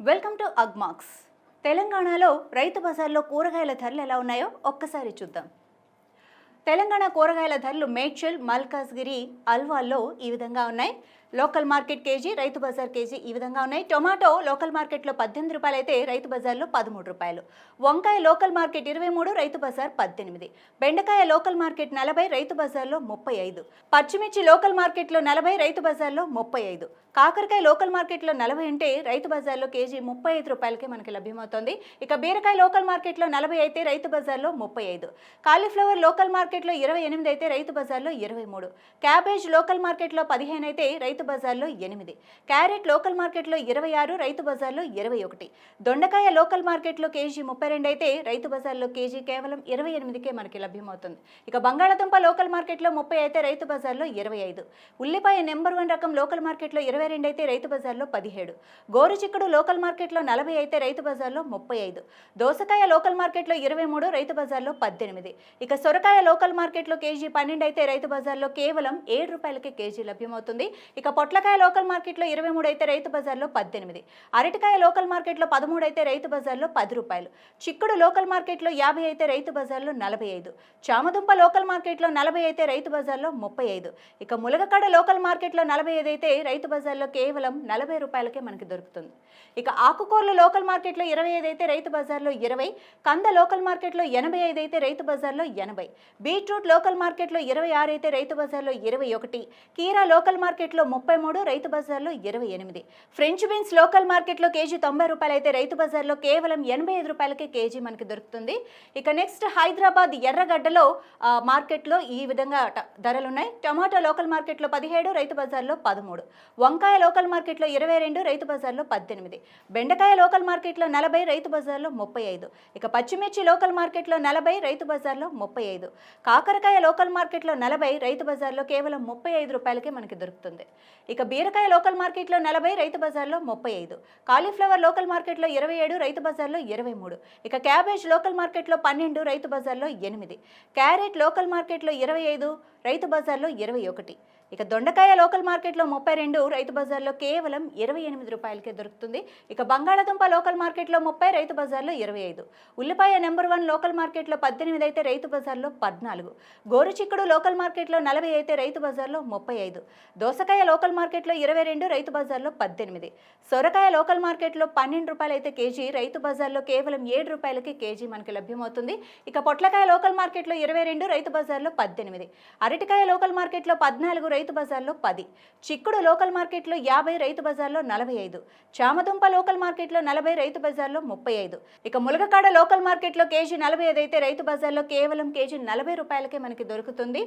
Welcome to Agmax. తెలంగాణలో రైతు బజార్లో కూరగాయల ధరలు ఎలా ఉన్నాయో ఒక్కసారి చూద్దాం. తెలంగాణ కూరగాయల ధరలు మేడ్చల్ మల్కాజ్గిరి అల్వాల్లో ఈ విధంగా ఉన్నాయి. Local market KG Rythu Bazar KG ఈ విధంగా ఉన్నాయి. టొమాటో లోకల్ మార్కెట్లో పద్దెనిమిది రూపాయలు అయితే రైతు బజార్లో పదమూడు రూపాయలు. వంకాయ లోకల్ మార్కెట్ ఇరవై మూడు రైతు బజార్ పద్దెనిమిది. బెండకాయ లోకల్ మార్కెట్ నలభై రైతు బజార్లో ముప్పై ఐదు. పచ్చిమిర్చి లోకల్ మార్కెట్లో నలభై రైతు బజార్లో ముప్పై ఐదు. కాకరకాయ లోకల్ మార్కెట్లో నలభై అంటే రైతు బజార్లో కేజీ ముప్పై ఐదు రూపాయలకే మనకి లభ్యమవుతుంది. ఇక బీరకాయ లోకల్ మార్కెట్లో నలభై అయితే రైతు బజార్లో ముప్పై ఐదు. కాలీఫ్లవర్ లోకల్ మార్కెట్లో ఇరవై ఎనిమిది అయితే రైతు బజార్లో ఇరవై మూడు. క్యాబేజ్ లోకల్ మార్కెట్లో పదిహేను అయితే రైతు బజార్లో ఎనిమిది క్యారెట్ లోకల్ మార్కెట్లో ఇరవై ఆరు రైతు బజార్లో ఇరవై ఒకటి. దొండకాయ లోకల్ మార్కెట్లో కేజీ ముప్పై రెండు అయితే రైతు బజార్లో కేజీ కేవలం ఇరవై ఎనిమిదికే మనకి లభ్యమవుతుంది. ఇక బంగాళాదుంప లోకల్ మార్కెట్లో ముప్పై అయితే రైతు బజార్లో ఇరవై ఐదు. ఉల్లిపాయ నెంబర్ వన్ రకం లోకల్ మార్కెట్లో ఇరవై రెండు అయితే రైతు బజార్లో పదిహేడు. గోరు చిక్కుడు లోకల్ మార్కెట్లో నలభై అయితే రైతు బజార్లో ముప్పై ఐదు. దోసకాయ లోకల్ మార్కెట్లో ఇరవై మూడు రైతు బజార్లో పద్దెనిమిది. ఇక సొరకాయ లోకల్ మార్కెట్లో కేజీ పన్నెండు అయితే రైతు బజార్లో కేవలం ఏడు రూపాయలకే కేజీ లభ్యమవుతుంది. ఇక ఇక పొట్లకాయ లోకల్ మార్కెట్లో ఇరవై మూడు అయితే రైతు బజార్లో పద్దెనిమిది. అరటికాయ లోకల్ మార్కెట్లో పదమూడు అయితే రైతు బజార్లో పది రూపాయలు. చిక్కుడు లోకల్ మార్కెట్లో యాభై అయితే రైతు బజార్లో నలభై ఐదు. చామదుంప లోకల్ మార్కెట్లో నలభై అయితే రైతు బజార్లో ముప్పై ఐదు. ఇక ములగకాడ లోకల్ మార్కెట్లో నలభై ఐదు అయితే రైతు బజార్లో కేవలం నలభై రూపాయలకే మనకి దొరుకుతుంది. ఇక ఆకుకూరలు లోకల్ మార్కెట్లో ఇరవై ఐదు అయితే రైతు బజార్లో ఇరవై. కంద లోకల్ మార్కెట్లో ఎనభై ఐదు అయితే రైతు బజార్లో ఎనభై. బీట్రూట్ లోకల్ మార్కెట్లో ఇరవై ఆరు అయితే రైతు బజార్లో ఇరవై ఒకటి. కీరా లోకల్ మార్కెట్లో ముప్పై మూడు రైతు బజార్లో ఇరవై ఎనిమిది. ఫ్రెంచ్ బీన్స్ లోకల్ మార్కెట్లో కేజీ తొంభై రూపాయలు అయితే రైతు బజార్లో కేవలం ఎనభై ఐదు రూపాయలకే కేజీ మనకి దొరుకుతుంది. ఇక నెక్స్ట్ హైదరాబాద్ ఎర్రగడ్డలో మార్కెట్లో ఈ విధంగా ధరలున్నాయి. ధరలు ఉన్నాయి టమాటా లోకల్ మార్కెట్లో పదిహేడు రైతు బజార్లో పదమూడు. వంకాయ లోకల్ మార్కెట్లో ఇరవై రెండు రైతు బజార్లో పద్దెనిమిది. బెండకాయ లోకల్ మార్కెట్లో నలభై రైతు బజార్లో ముప్పై ఐదు. ఇక పచ్చిమిర్చి లోకల్ మార్కెట్లో నలభై రైతు బజార్లో ముప్పై ఐదు. కాకరకాయ లోకల్ మార్కెట్లో నలభై రైతు బజార్లో కేవలం ముప్పై ఐదు రూపాయలకే మనకి దొరుకుతుంది. ఇక బీరకాయ లోకల్ మార్కెట్లో నలభై రైతు బజార్లో ముప్పై ఐదు. కాలీఫ్లవర్ లోకల్ మార్కెట్లో ఇరవై ఏడు రైతు బజార్లో ఇరవై మూడు. ఇక క్యాబేజ్ లోకల్ మార్కెట్లో పన్నెండు రైతు బజార్లో ఎనిమిది. క్యారెట్ లోకల్ మార్కెట్లో ఇరవై ఐదు రైతు బజార్లో ఇరవై ఒకటి. ఇక దొండకాయ లోకల్ మార్కెట్లో ముప్పై రెండు రైతు బజార్లో కేవలం ఇరవై ఎనిమిది రూపాయలకే దొరుకుతుంది. ఇక బంగాళాదుంప లోకల్ మార్కెట్లో ముప్పై రైతు బజార్లో ఇరవై ఐదు. ఉల్లిపాయ నెంబర్ వన్ లోకల్ మార్కెట్లో పద్దెనిమిది అయితే రైతు బజార్లో పద్నాలుగు. గోరు చిక్కుడు లోకల్ మార్కెట్లో నలభై అయితే రైతు బజార్లో ముప్పై ఐదు. దోసకాయ లోకల్ మార్కెట్లో ఇరవై రెండు రైతు బజార్లో పద్దెనిమిది. సొరకాయ లోకల్ మార్కెట్లో పన్నెండు రూపాయలు అయితే కేజీ రైతు బజార్లో కేవలం ఏడు రూపాయలకి కేజీ మనకి లభ్యమవుతుంది. ఇక పొట్లకాయ లోకల్ మార్కెట్లో ఇరవై రెండు రైతు బజార్లో పద్దెనిమిది. అరటికాయ లోకల్ మార్కెట్లో పద్నాలుగు రైతు బజార్లో పది చిక్కుడు లోకల్ మార్కెట్లో యాభై రైతు బజార్లో నలభై ఐదు చామదుంప లోకల్ మార్కెట్లో నలభై రైతు బజార్లో ముప్పై ఐదు. ఇక ములగకాడ లోకల్ మార్కెట్లో కేజీ నలభై ఐదు అయితే రైతు బజార్లో కేవలం కేజీ నలభై రూపాయలకే మనకి దొరుకుతుంది.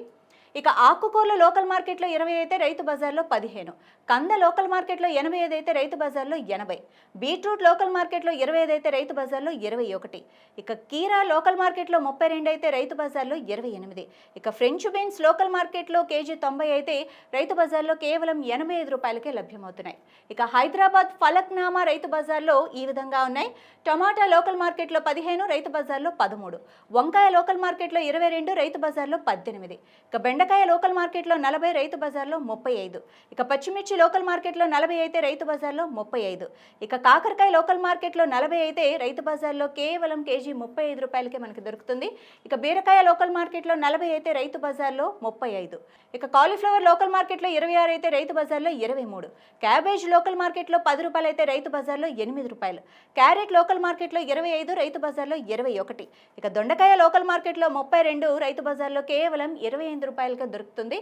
ఇక ఆకుకూరల లోకల్ మార్కెట్లో ఇరవై అయితే రైతు బజార్లో పదిహేను. కంద లోకల్ మార్కెట్లో ఎనభై ఐదు అయితే రైతు బజార్లో ఎనభై. బీట్రూట్ లోకల్ మార్కెట్లో ఇరవై ఐదు అయితే రైతు బజార్లో ఇరవై ఒకటి. ఇక కీరా లోకల్ మార్కెట్లో ముప్పై రెండు అయితే రైతు బజార్లో ఇరవై ఎనిమిది. ఇక ఫ్రెంచ్ బీన్స్ లోకల్ మార్కెట్లో కేజీ తొంభై అయితే రైతు బజార్లో కేవలం ఎనభై ఐదు రూపాయలకే లభ్యమవుతున్నాయి. ఇక హైదరాబాద్ ఫలక్నామా రైతు బజార్లో ఈ విధంగా ఉన్నాయి. టమాటా లోకల్ మార్కెట్లో పదిహేను రైతు బజార్లో పదమూడు. వంకాయ లోకల్ మార్కెట్లో ఇరవై రెండు రైతు బజార్లో పద్దెనిమిది. ఇక బెండకాయ లోకల్ మార్కెట్లో నలభై రైతు బజార్లో ముప్పై ఐదు. ఇక పచ్చిమిర్చి లోకల్ మార్కెట్లో నలభై అయితే రైతు బజార్లో ముప్పై ఐదు. ఇక కాకరకాయ లోకల్ మార్కెట్లో నలభై అయితే రైతు బజార్లో కేవలం కేజీ ముప్పై ఐదు రూపాయలకే మనకి దొరుకుతుంది. ఇక బీరకాయ లోకల్ మార్కెట్లో నలభై అయితే రైతు బజార్లో ముప్పై ఐదు. ఇక కాలీఫ్లవర్ లోకల్ మార్కెట్లో ఇరవై ఆరు అయితే రైతు బజార్లో ఇరవై మూడు. క్యాబేజ్ లోకల్ మార్కెట్లో పది రూపాయలు అయితే రైతు బజార్లో ఎనిమిది రూపాయలు. క్యారెట్ లోకల్ మార్కెట్లో ఇరవై ఐదు రైతు బజార్లో ఇరవై ఒకటి. ఇక దొండకాయ లోకల్ మార్కెట్లో ముప్పై రెండు రైతు బజార్లో కేవలం ఇరవై ఐదు రూపాయలు రూపాయలకే దొరుకుతుంది.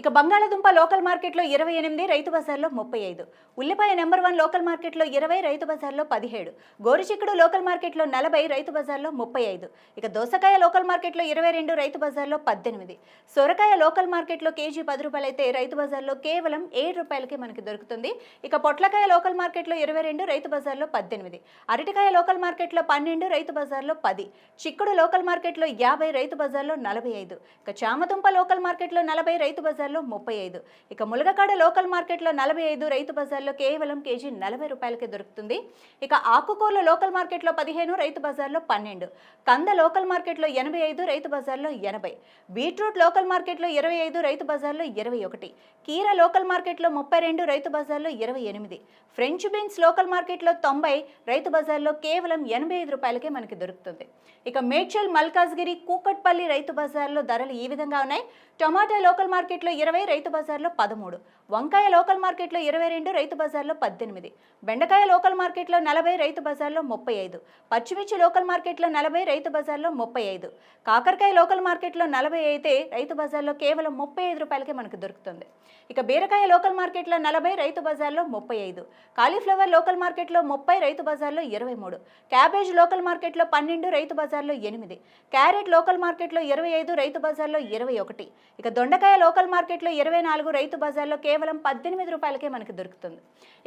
ఇక బంగాళాదుంప లోకల్ మార్కెట్లో ఇరవై ఎనిమిది రైతు బజార్లో ముప్పై ఐదు. ఉల్లిపాయ నెంబర్ వన్ లోకల్ మార్కెట్లో ఇరవై రైతు బజార్లో పదిహేడు. గోరుచిక్కుడు లోకల్ మార్కెట్లో నలభై రైతు బజార్లో ముప్పై ఐదు. ఇక దోసకాయ లోకల్ మార్కెట్లో ఇరవై రెండు రైతు బజార్లో పద్దెనిమిది. సొరకాయ లోకల్ మార్కెట్లో కేజీ పది రూపాయలు అయితే రైతు బజార్లో కేవలం ఏడు రూపాయలకి మనకి దొరుకుతుంది. ఇక పొట్లకాయ లోకల్ మార్కెట్లో ఇరవై రెండు రైతు బజార్లో పద్దెనిమిది. అరటికాయ లోకల్ మార్కెట్లో పన్నెండు రైతు బజార్లో పది. చిక్కుడు లోకల్ మార్కెట్లో యాభై రైతు బజార్లో నలభై ఐదు. ఇక చామదుంప లోకల్ మార్కెట్లో నలభై రైతు బజార్ బజార్లో ముప్పై ఐదు. ఇక ములగకాడ లోకల్ మార్కెట్లో నలభై ఐదు రైతు బజార్లో కేవలం కేజీ నలభై రూపాయలకే దొరుకుతుంది. ఇక ఆకుకూరల లోకల్ మార్కెట్లో పదిహేను రైతు బజార్లో పన్నెండు. కంద లోకల్ మార్కెట్లో ఎనభై ఐదు రైతు బజార్లో ఎనభై. బీట్రూట్ లోకల్ మార్కెట్లో ఇరవై ఐదు రైతు బజార్లో ఇరవై ఒకటి. కీర లోకల్ మార్కెట్లో ముప్పై రెండు రైతు బజార్లో ఇరవై ఎనిమిది. ఫ్రెంచ్ బీన్స్ లోకల్ మార్కెట్లో తొంభై రైతు బజార్లో కేవలం ఎనభై ఐదు రూపాయలకే మనకి దొరుకుతుంది. ఇక మేడ్చల్ మల్కాజ్గిరి కూకట్పల్లి రైతు బజార్లో ధరలు ఈ విధంగా ఉన్నాయి. టమాటా లోకల్ మార్కెట్లో ఇరవై రైతు బజార్లో పదమూడు. వంకాయ లోకల్ మార్కెట్లో ఇరవై రెండు రైతు బజార్లో పద్దెనిమిది. బెండకాయ లోకల్ మార్కెట్లో నలభై రైతు బజార్లో ముప్పై ఐదు. పచ్చిమిర్చి లోకల్ మార్కెట్లో నలభై రైతు బజార్లో ముప్పై ఐదు. కాకరకాయ లోకల్ మార్కెట్లో నలభై అయితే రైతు బజార్లో కేవలం ముప్పై ఐదు రూపాయలకే మనకు దొరుకుతుంది. ఇక బీరకాయ లోకల్ మార్కెట్లో నలభై రైతు బజార్లో ముప్పై ఐదు. కాలీఫ్లవర్ లోకల్ మార్కెట్లో ముప్పై రైతు బజార్లో ఇరవై మూడు. క్యాబేజ్ లోకల్ మార్కెట్లో పన్నెండు రైతు బజార్లో ఎనిమిది. క్యారెట్ లోకల్ మార్కెట్లో ఇరవై ఐదు రైతు బజార్లో ఇరవై ఒకటి. ఇక దొండకాయ లోకల్ మార్కెట్ మార్కెట్లో ఇరవై నాలుగు రైతు బజార్లో కేవలం పద్దెనిమిది రూపాయలకే మనకి దొరుకుతుంది.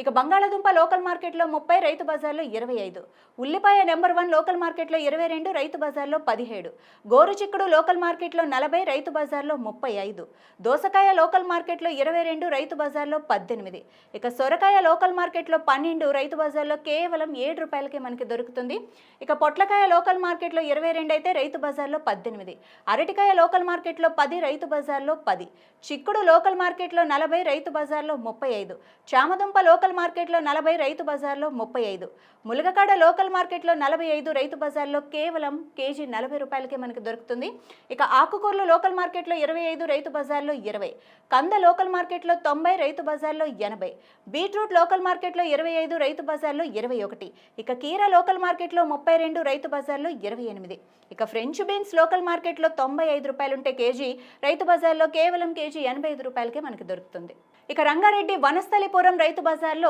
ఇక బంగాళాదుంప లోకల్ మార్కెట్లో ముప్పై రైతు బజార్లో ఇరవై ఐదు. ఉల్లిపాయ నెంబర్ వన్ లోకల్ మార్కెట్లో ఇరవై రెండు రైతు బజార్లో పదిహేడు. గోరు చిక్కుడు లోకల్ మార్కెట్లో నలభై రైతు బజార్లో ముప్పై ఐదు. దోసకాయ లోకల్ మార్కెట్లో ఇరవై రెండు రైతు బజార్లో పద్దెనిమిది. ఇక సొరకాయ లోకల్ మార్కెట్లో పన్నెండు రైతు బజార్లో కేవలం ఏడు రూపాయలకే మనకి దొరుకుతుంది. ఇక పొట్లకాయ లోకల్ మార్కెట్లో ఇరవై రెండు అయితే రైతు బజార్లో పద్దెనిమిది. అరటికాయ లోకల్ మార్కెట్లో పది రైతు బజార్లో పది. చిక్కుడు లోకల్ మార్కెట్లో నలభై రైతు బజార్లో ముప్పై ఐదు. చామదుంప లోకల్ మార్కెట్లో నలభై రైతు బజార్లో ముప్పై ఐదు. ములగకాడ లోకల్ మార్కెట్లో నలభై ఐదు రైతు బజార్లో కేవలం కేజీ నలభై రూపాయలకే మనకి దొరుకుతుంది. ఇక ఆకుకూరలు లోకల్ మార్కెట్లో ఇరవై ఐదు రైతు బజార్లో ఇరవై. కంద లోకల్ మార్కెట్లో తొంభై రైతు బజార్లో ఎనభై. బీట్రూట్ లోకల్ మార్కెట్లో ఇరవై ఐదు రైతు బజార్లో ఇరవై ఒకటి. ఇక కీర లోకల్ మార్కెట్లో ముప్పై రెండు రైతు బజార్లో ఇరవై ఎనిమిది. ఇక ఫ్రెంచ్ బీన్స్ లోకల్ మార్కెట్లో తొంభై ఐదు రూపాయలు ఉంటే కేజీ రైతు బజార్లో కేవలం కేజీ కేజీ ఎనభై ఐదు రూపాయలకే మనకి దొరుకుతుంది. ఇక రంగారెడ్డి వనస్థలిపురం రైతు బజార్లో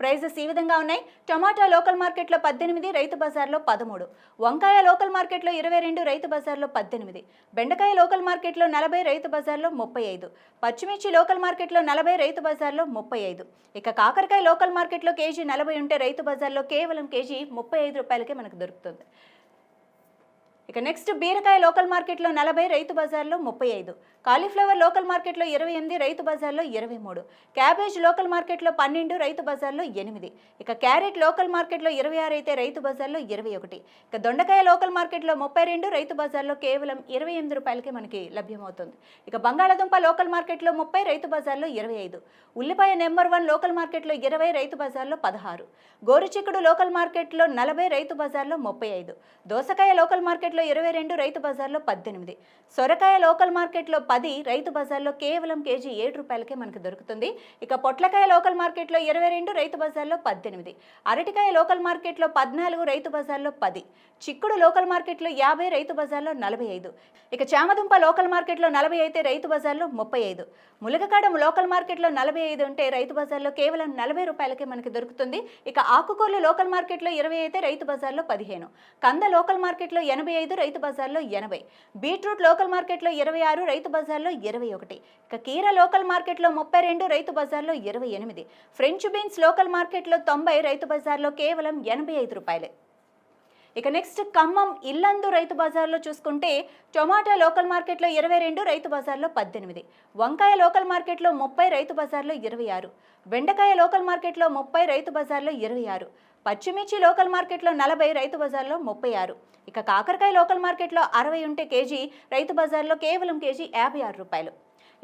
ప్రైజెస్ ఈ విధంగా ఉన్నాయి. టమాటా లోకల్ మార్కెట్లో పద్దెనిమిది రైతు బజార్లో పదమూడు. వంకాయ లోకల్ మార్కెట్లో ఇరవై రెండు రైతు బజార్లో పద్దెనిమిది. బెండకాయ లోకల్ మార్కెట్లో నలభై రైతు బజార్లో ముప్పై ఐదు. పచ్చిమిర్చి లోకల్ మార్కెట్లో నలభై రైతు బజార్లో ముప్పై ఐదు. ఇక కాకరకాయ లోకల్ మార్కెట్లో కేజీ నలభై ఉంటే రైతు బజార్లో కేవలం కేజీ ముప్పై ఐదు రూపాయలకే మనకు దొరుకుతుంది. ఇక నెక్స్ట్ బీరకాయ లోకల్ మార్కెట్లో నలభై రైతు బజార్లో ముప్పై ఐదు. కాలీఫ్లవర్ లోకల్ మార్కెట్లో ఇరవై ఎనిమిది రైతు బజార్లో ఇరవై మూడు. క్యాబేజ్ లోకల్ మార్కెట్లో పన్నెండు రైతు బజార్లో ఎనిమిది. ఇక క్యారెట్ లోకల్ మార్కెట్లో ఇరవై ఆరు అయితే రైతు బజార్లో ఇరవై ఒకటి. ఇక దొండకాయ లోకల్ మార్కెట్లో ముప్పై రెండు రైతు బజార్లో కేవలం ఇరవై ఎనిమిది రూపాయలకి మనకి లభ్యమవుతుంది. ఇక బంగాళాదుంప లోకల్ మార్కెట్లో ముప్పై రైతు బజార్లో ఇరవై ఐదు. ఉల్లిపాయ నెంబర్ వన్ లోకల్ మార్కెట్లో ఇరవై రైతు బజార్లో పదహారు. గోరుచిక్కుడు లోకల్ మార్కెట్లో నలభై రైతు బజార్లో ముప్పై ఐదు. దోసకాయ లోకల్ మార్కెట్లో ఇరవై రెండు రైతు బజార్లో పద్దెనిమిది. సొరకాయ లోకల్ మార్కెట్లో పది రైతు బజార్లో కేవలం కేజీ ఏడు రూపాయలకే మనకు దొరుకుతుంది. ఇక పొట్లకాయ లోకల్ మార్కెట్లో ఇరవై రెండు రైతు బజార్లో పద్దెనిమిది. అరటికాయ లోకల్ మార్కెట్లో పద్నాలుగు రైతు బజార్లో పది. చిక్కుడు లోకల్ మార్కెట్లో యాభై రైతు బజార్లో నలభై ఐదు. ఇక చామదుంప లోకల్ మార్కెట్లో నలభై అయితే రైతు బజార్లో ముప్పై ఐదు. ములగకాడ లోకల్ మార్కెట్లో నలభై ఐదు ఉంటే రైతు బజార్లో కేవలం నలభై రూపాయలకే మనకి దొరుకుతుంది. ఇక ఆకుకూరలు లోకల్ మార్కెట్లో ఇరవై అయితే రైతు బజార్లో పదిహేను. కంద లోకల్ మార్కెట్లో ఎనభై ఐదు రైతు బజార్లో ఎనభై. బీట్రూట్ లోకల్ మార్కెట్లో ఇరవై ఆరు రైతు బజార్లో ఇరవై ఒకటి. ఇక కీర లోకల్ మార్కెట్లో ముప్పై రెండు రైతు బజార్లో ఇరవై ఎనిమిది. ఫ్రెంచ్ బీన్స్ లోకల్ మార్కెట్లో తొంభై రైతు బజార్లో కేవలం ఎనభై ఐదు రూపాయలే. ఇక నెక్స్ట్ ఖమ్మం ఇల్లందు రైతు బజార్లో చూసుకుంటే టొమాటో లోకల్ మార్కెట్లో ఇరవై రెండు రైతు బజార్లో పద్దెనిమిది. వంకాయ లోకల్ మార్కెట్లో ముప్పై రైతు బజార్లో ఇరవై ఆరు. బెండకాయ లోకల్ మార్కెట్లో ముప్పై రైతు బజార్లో ఇరవై ఆరు. పచ్చిమిర్చి లోకల్ మార్కెట్లో నలభై రైతు బజార్లో ముప్పై ఆరు. ఇక కాకరకాయ లోకల్ మార్కెట్లో అరవై ఉంటే కేజీ రైతు బజార్లో కేవలం కేజీ యాభై ఆరు రూపాయలు.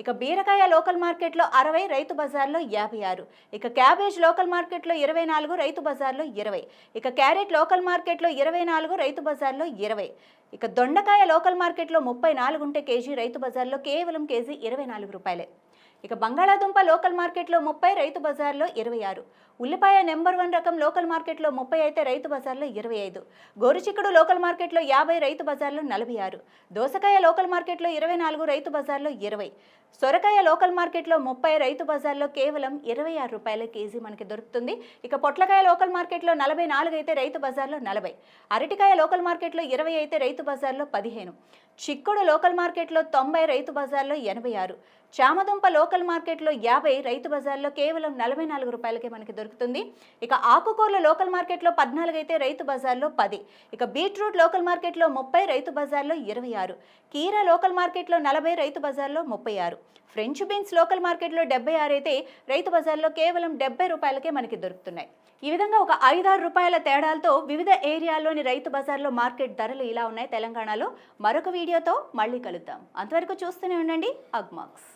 ఇక బీరకాయ లోకల్ మార్కెట్లో అరవై రైతు బజార్లో యాభై ఆరు. ఇక క్యాబేజ్ లోకల్ మార్కెట్లో ఇరవై నాలుగు రైతు బజార్లో ఇరవై. ఇక క్యారెట్ లోకల్ మార్కెట్లో ఇరవై నాలుగు రైతు బజార్లో ఇరవై. ఇక దొండకాయ లోకల్ మార్కెట్లో ముప్పై నాలుగు ఉంటే కేజీ రైతు బజార్లో కేవలం కేజీ ఇరవై నాలుగు రూపాయలే. ఇక బంగాళాదుంప లోకల్ మార్కెట్లో ముప్పై రైతు బజార్లో ఇరవై ఆరు. ఉల్లిపాయ నెంబర్ వన్ రకం లోకల్ మార్కెట్లో ముప్పై అయితే రైతు బజార్లో ఇరవై ఐదు. గోరుచిక్కుడు లోకల్ మార్కెట్లో యాభై రైతు బజార్లో నలభై ఆరు. దోసకాయ లోకల్ మార్కెట్లో ఇరవై నాలుగు రైతు బజార్లో ఇరవై. సొరకాయ లోకల్ మార్కెట్లో ముప్పై రైతు బజార్లో కేవలం ఇరవై ఆరు రూపాయల కేజీ మనకి దొరుకుతుంది. ఇక పొట్లకాయ లోకల్ మార్కెట్లో నలభై నాలుగు అయితే రైతు బజార్లో నలభై. అరటికాయ లోకల్ మార్కెట్లో ఇరవై అయితే రైతు బజార్లో పదిహేను. చిక్కుడు లోకల్ మార్కెట్లో తొంభై రైతు బజార్లో ఎనభై ఆరు. చామదుంప లోకల్ మార్కెట్లో యాభై రైతు బజార్లో కేవలం నలభై నాలుగు రూపాయలకే మనకి దొరుకుతుంది. ఇక ఆకుకూరల లోకల్ మార్కెట్లో పద్నాలుగు అయితే రైతు బజార్లో పది. ఇక బీట్రూట్ లోకల్ మార్కెట్లో ముప్పై రైతు బజార్లో ఇరవై ఆరు. కీరా లోకల్ మార్కెట్లో నలభై రైతు బజార్లో ముప్పై ఆరు. ఫ్రెంచ్ బీన్స్ లోకల్ మార్కెట్లో డెబ్బై ఆరు అయితే రైతు బజార్లో కేవలం డెబ్బై రూపాయలకే మనకి దొరుకుతున్నాయి. ఈ విధంగా ఒక ఐదారు రూపాయల తేడాలతో వివిధ ఏరియాల్లోని రైతు బజార్లో మార్కెట్ ధరలు ఇలా ఉన్నాయి తెలంగాణలో. మరొక వీడియోతో మళ్ళీ కలుద్దాం. అంతవరకు చూస్తూనే ఉండండి. అగ్మాక్స్